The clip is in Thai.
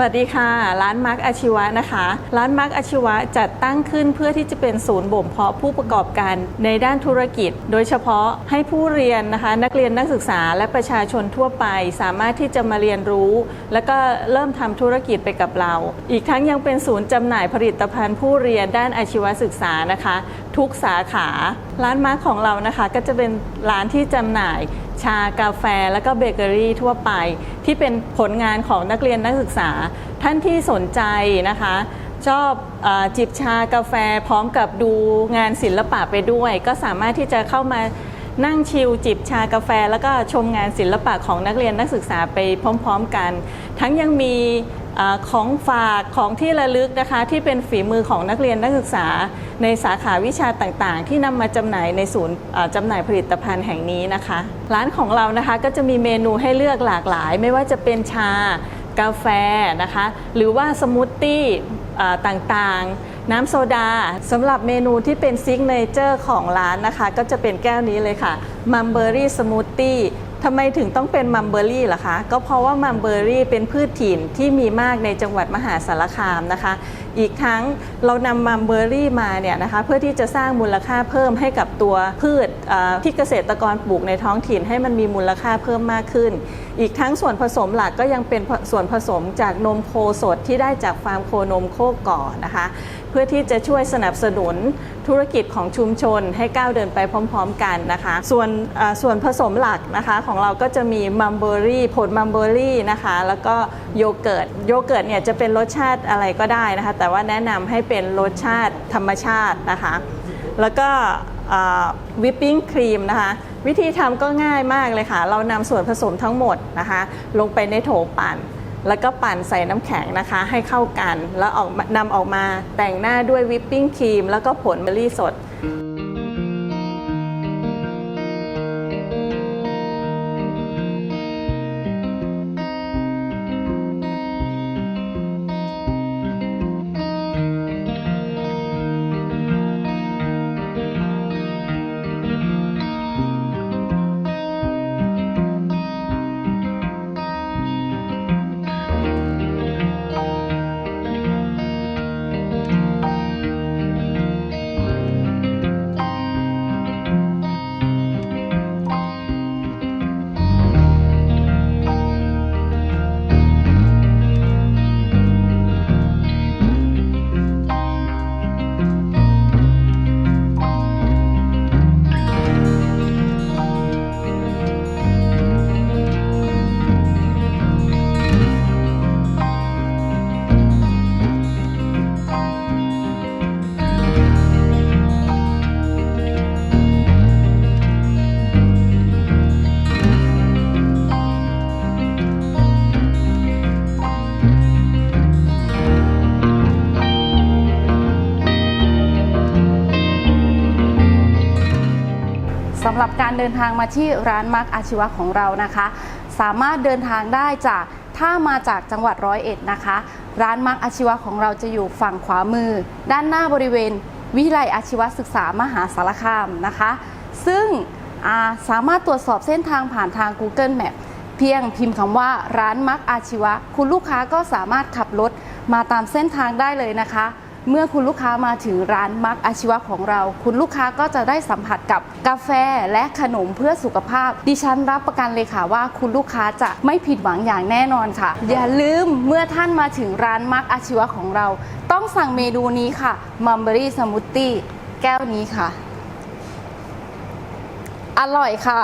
สวัสดีค่ะ ร้านมาร์กอาชีวะนะคะ ร้านมาร์กอาชีวะจัดตั้งขึ้นเพื่อที่จะเป็นศูนย์บ่มเพาะผู้ประกอบการในด้านธุรกิจ โดยเฉพาะให้ผู้เรียนนะคะ นักเรียนนักศึกษาและประชาชนทั่วไป สามารถที่จะมาเรียนรู้ แล้วก็เริ่มทำธุรกิจไปกับเรา อีกทั้งยังเป็นศูนย์จำหน่ายผลิตภัณฑ์ผู้เรียนด้านอาชีวศึกษานะคะ ทุกสาขา ร้านมาร์กของเรานะคะ ก็จะเป็นร้านที่จำหน่าย ชากาแฟแล้วก็เบเกอรี่ทั่วไป ที่เป็นผลงานของนักเรียนนักศึกษา ท่านที่สนใจนะคะ ชอบอจิบชากาแฟพร้อมกับดูงานศิลปะไปด้วย ก็สามารถที่จะเข้ามานั่งชิลจิบชากาแฟ แล้วก็ชมงานศิลปะของนักเรียนนักศึกษาไปพร้อม ๆ กัน ทั้งยังมี อของฝากของที่ระลึกนะคะที่เป็นฝีมือของนักเรียนนักศึกษา ในสาขาวิชาต่างๆ ที่นำมาจำหน่ายในศูนย์จำหน่ายผลิตภัณฑ์แห่งนี้นะคะ ร้านของเรานะคะก็จะมีเมนูให้เลือกหลากหลาย ไม่ว่าจะเป็นชากาแฟนะคะ หรือว่าสมูทตี้ต่างๆ น้ำโซดาสำหรับเมนูที่เป็นซิกเนเจอร์ของร้านนะคะ ก็จะเป็นแก้วนี้เลยค่ะมัมเบอรี่สมูทตี้ ทำไมถึงต้องเป็นมัมเบอรี่ล่ะคะ ก็เพราะว่ามัมเบอรี่เป็นพืชถิ่นที่มีมากในจังหวัดมหาสารคามนะคะอีกทั้งเรานำมัมเบอรี่มาเนี่ยนะคะเพื่อที่จะสร้างมูลค่าเพิ่มให้กับตัวพืชที่เกษตรกรปลูกในท้องถิ่นให้มันมีมูลค่าเพิ่มมากขึ้น อีกทั้งส่วนผสมหลักก็ยังเป็นส่วนผสมจากนมโคสดที่ได้จากฟาร์มโคนมโคก่อนะคะ เพื่อที่จะช่วยสนับสนุนธุรกิจของชุมชนให้ก้าวเดินไปพร้อม ๆ กันนะคะ ส่วนส่วนผสมหลักนะคะของเราก็จะมีมัมเบอรี่ผลมัมเบอรี่นะคะ แล้วก็โยเกิร์ตโยเกิร์ตเนี่ยจะเป็นรสชาติอะไรก็ได้นะคะแต่ว่าแนะนำให้เป็นรสชาติธรรมชาตินะคะ แล้วก็วิปปิ้งครีมนะคะ วิธีทำก็ง่ายมากเลยค่ะ เรานำส่วนผสมทั้งหมดนะคะ ลงไปในโถปั่น แล้วก็ปั่นใส่น้ำแข็งนะคะ ให้เข้ากัน แล้วออกนำออกมาแต่งหน้าด้วยวิปปิ้งครีม แล้วก็ผลเบอร์รี่สด สำหรับการเดินทางมาที่ร้านมาร์กอาชีวะของเรานะคะ สามารถเดินทางได้จากถ้ามาจากจังหวัดร้อยเอ็ดนะคะ ร้านมาร์กอาชีวะของเราจะอยู่ฝั่งขวามือ ด้านหน้าบริเวณ วิทยาลัยอาชีวศึกษามหาสารคามนะคะ ซึ่งาสามารถตรวจสอบเส้นทางผ่านทาง Google Map เพียงพิมพ์คำว่าร้านมักอาชีวะ คุณลูกค้าก็สามารถขับรถมาตามเส้นทางได้เลยนะคะ เมื่อคุณลูกค้ามาถึงร้านมักอาชีวะของเรา คุณลูกค้าก็จะได้สัมผัสกับกาแฟและขนมเพื่อสุขภาพ ดิฉันรับประกันเลยค่ะว่า คุณลูกค้าจะไม่ผิดหวังอย่างแน่นอนค่ะ อย่าลืมเมื่อท่านมาถึงร้านมักอาชีวะของเรา ต้องสั่งเมนูนี้ค่ะมัมเบอรี่สมูทตี้แก้วนี้ค่ะ อร่อยค่ะ